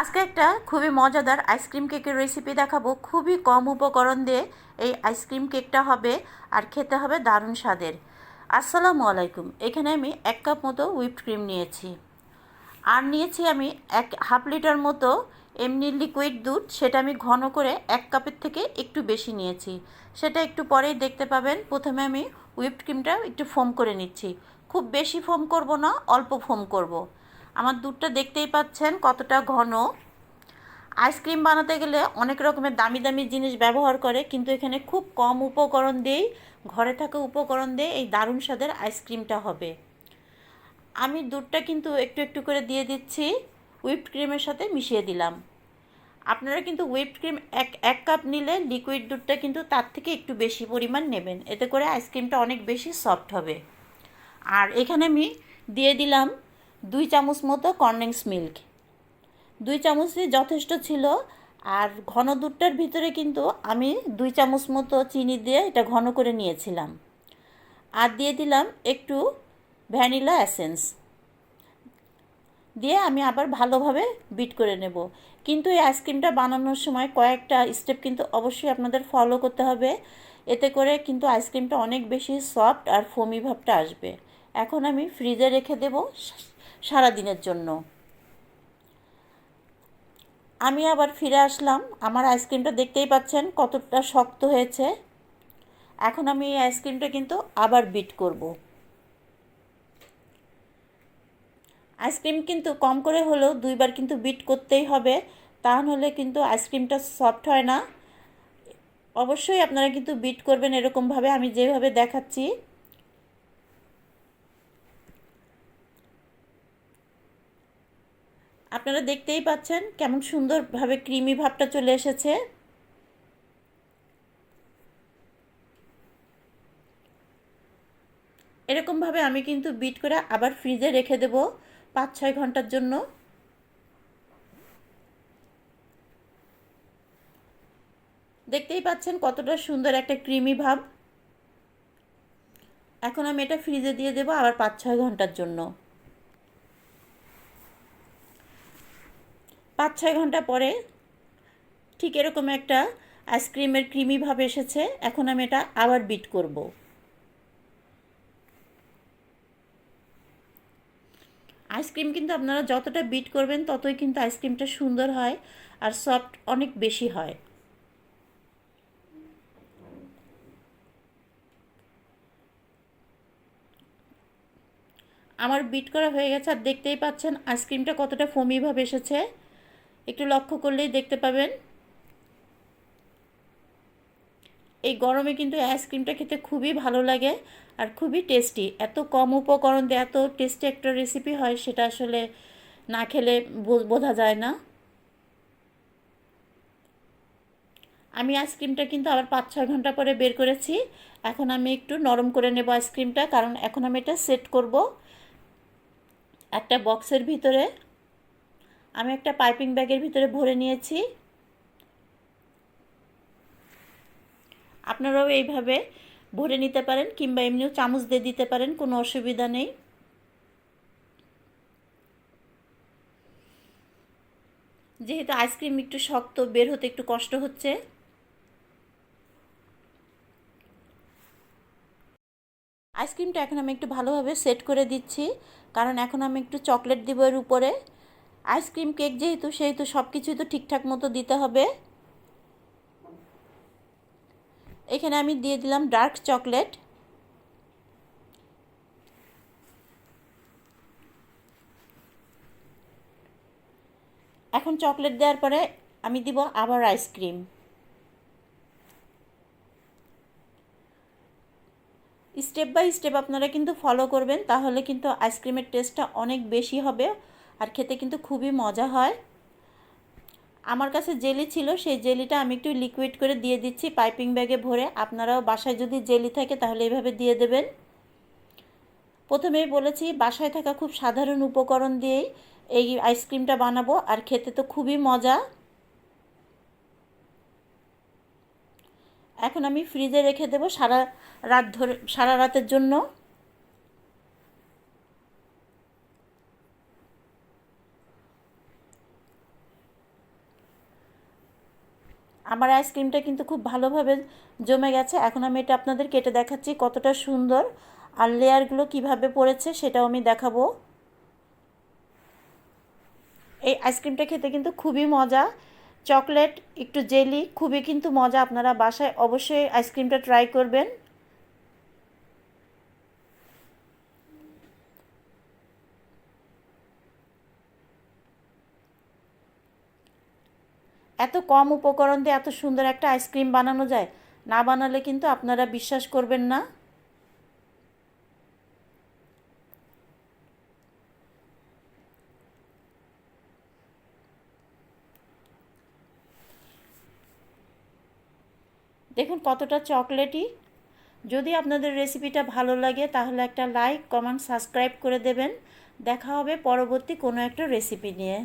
আজকে একটা খুবই মজাদার আইসক্রিম কেকের রেসিপি দেখাবো। খুবই কম উপকরণ দিয়ে এই আইসক্রিম কেকটা হবে আর খেতে হবে দারুণ স্বাদের। আসসালামু আলাইকুম। এখানে আমি এক কাপ মতো হুইপড ক্রিম নিয়েছি। আর নিয়েছি আমি এক হাফ লিটার মতো এমনি লিকুইড দুধ। সেটা আমি ঘন করে এক কাপের থেকে একটু বেশি নিয়েছি। সেটা একটু পরেই দেখতে পাবেন। প্রথমে আমি হুইপড ক্রিমটা একটু ফোম করে নিচ্ছি। খুব বেশি ফোম করব না, অল্প ফোম করব। আমার দুধটা দেখতেই পাচ্ছেন কতটা ঘন। আইসক্রিম বানাতে গেলে অনেক রকমের দামি দামি জিনিস ব্যবহার করে, কিন্তু এখানে খুব কম উপকরণ দিয়েই, ঘরে থাকা উপকরণ দিয়ে এই দারুণ স্বাদের আইসক্রিমটা হবে। আমি দুধটা কিন্তু একটু একটু করে দিয়ে দিচ্ছি হুইপড ক্রিমের সাথে মিশিয়ে দিলাম। আপনারা কিন্তু হুইপড ক্রিম এক এক কাপ নিলে লিকুইড দুধটা কিন্তু তার থেকে একটু বেশি পরিমাণ নেবেন, এতে করে আইসক্রিমটা অনেক বেশি সফট হবে। আর এখানে আমি দিয়ে দিলাম দুই চামচ মতো কর্নেন্স মিল্ক। দুই চামচই যথেষ্ট ছিল, আর ঘন দুধটার ভিতরে কিন্তু আমি দুই চামচ মতো চিনি দিয়ে এটা ঘন করে নিয়েছিলাম। আর দিয়ে দিলাম একটু ভ্যানিলা অ্যাসেন্স দিয়ে আমি আবার ভালোভাবে বিট করে নেব। কিন্তু এই আইসক্রিমটা বানানোর সময় কয়েকটা স্টেপ কিন্তু অবশ্যই আপনাদের ফলো করতে হবে। এতে করে কিন্তু আইসক্রিমটা অনেক বেশি সফট আর ফোমি ভাবটা আসবে। এখন আমি ফ্রিজে রেখে দেব। সারা দিনের জন্য। আমি আবার ফিরে আসলাম। আমার আইসক্রিমটা দেখতেই পাচ্ছেন কতটা শক্ত হয়েছে। এখন আমি এই আইসক্রিমটা কিন্তু আবার বিট করব। আইসক্রিম কিন্তু কম করে হলেও দুইবার কিন্তু বিট করতেই হবে। তা নাহলে কিন্তু আইসক্রিমটা সফট হয় না। অবশ্যই আপনারা কিন্তু বিট করবেন এরকমভাবে। আমি যেভাবে দেখাচ্ছি। আপনারা দেখতেই পাচ্ছেন কেমন সুন্দরভাবে ক্রিমি ভাবটা চলে এসেছে। এরকমভাবে আমি কিন্তু বিট করে আবার ফ্রিজে রেখে দেব পাঁচ ছয় ঘণ্টার জন্য। দেখতেই পাচ্ছেন কতটা সুন্দর একটা ক্রিমি ভাব। এখন আমি এটা ফ্রিজে দিয়ে দেবো আবার পাঁচ ছয় ঘণ্টার জন্য। পাঁচ, ছয় ঘণ্টা পরে ঠিক এরকম একটা আইসক্রিমের ক্রিমি ভাব এসেছে। এখন আমি এটা আবার বিট করব। আইসক্রিম কিন্তু আপনারা যতটা বিট করবেন, ততই কিন্তু আইসক্রিমটা সুন্দর হয় আর সফট অনেক বেশি হয়। আমার বিট করা হয়ে গেছে আর দেখতেই পাচ্ছেন আইসক্রিমটা কতটা ফমিভাবে এসেছে। একটু লক্ষ্য করলেই দেখতে পাবেন। এই গরমে কিন্তু আইসক্রিমটা খেতে খুবই ভালো লাগে আর খুবই টেস্টি এত কম উপকরণ দিয়ে এত টেস্টি একটা রেসিপি হয়, সেটা আসলে না খেলে বোঝা যায় না। আমি আইসক্রিমটা কিন্তু আবার পাঁচ ছয় ঘণ্টা পরে বের করেছি। এখন আমি একটু নরম করে নেব আইসক্রিমটা কারণ এখন আমি এটা সেট করব। একটা বক্সের ভিতরে আমি একটা পাইপিং ব্যাগের ভিতরে ভরে নিয়েছি। আপনারাও এইভাবে ভরে নিতে পারেন কিংবা এমনিও চামচ দিয়ে দিতে পারেন, কোনো অসুবিধা নেই। যেহেতু আইসক্রিম একটু শক্ত, বের হতে একটু কষ্ট হচ্ছে। আইসক্রিমটা এখন আমি একটু ভালোভাবে সেট করে দিচ্ছি, কারণ এখন আমি একটু চকলেট দিব এর উপরে। আইসক্রিম, কেক যেহেতু, সেহেতু সব কিছুই তো ঠিকঠাক মতো দিতে হবে। এখানে আমি দিয়ে দিলাম ডার্ক চকলেট। এখন চকলেট দেওয়ার পরে আমি দিব আবার আইসক্রিম। স্টেপ বাই স্টেপ আপনারা কিন্তু ফলো করবেন, তাহলে কিন্তু আইসক্রিমের টেস্টটা অনেক বেশি হবে। আর খেতে কিন্তু খুবই মজা হয়। আমার কাছে জেলি ছিল, সেই জেলিটা আমি একটু লিকুইড করে দিয়ে দিচ্ছি পাইপিং ব্যাগে ভরে। আপনারাও বাসায় যদি জেলি থাকে তাহলে এইভাবে দিয়ে দেবেন। প্রথমেই বলেছি, বাসায় থাকা খুব সাধারণ উপকরণ দিয়েই এই আইসক্রিমটা বানাবো, আর খেতে তো খুবই মজা। এখন আমি ফ্রিজে রেখে দেবো সারা রাত ধরে, সারা রাতের জন্য। আমার আইসক্রিমটা কিন্তু খুব ভালোভাবে জমে গেছে। এখন আমি এটা আপনাদের কেটে দেখাচ্ছি কতটা সুন্দর আর লেয়ারগুলো কীভাবে পড়েছে সেটাও আমি দেখাবো। এই আইসক্রিমটা খেতে কিন্তু খুবই মজা। চকলেট, একটু জেলি, খুবই কিন্তু মজা। আপনারা বাসায় অবশ্যই আইসক্রিমটা ট্রাই করবেন। এত কম উপকরণ দিয়ে এত সুন্দর একটা আইসক্রিম বানানো যায়? না বানালে কিন্তু আপনারা বিশ্বাস করবেন না। দেখুন কতটা চকলেটই যদি আপনাদের রেসিপিটা ভালো লাগে, তাহলে একটা লাইক কমেন্ট সাবস্ক্রাইব করে দেবেন। দেখা হবে পরবর্তী কোনো একটা রেসিপি নিয়ে।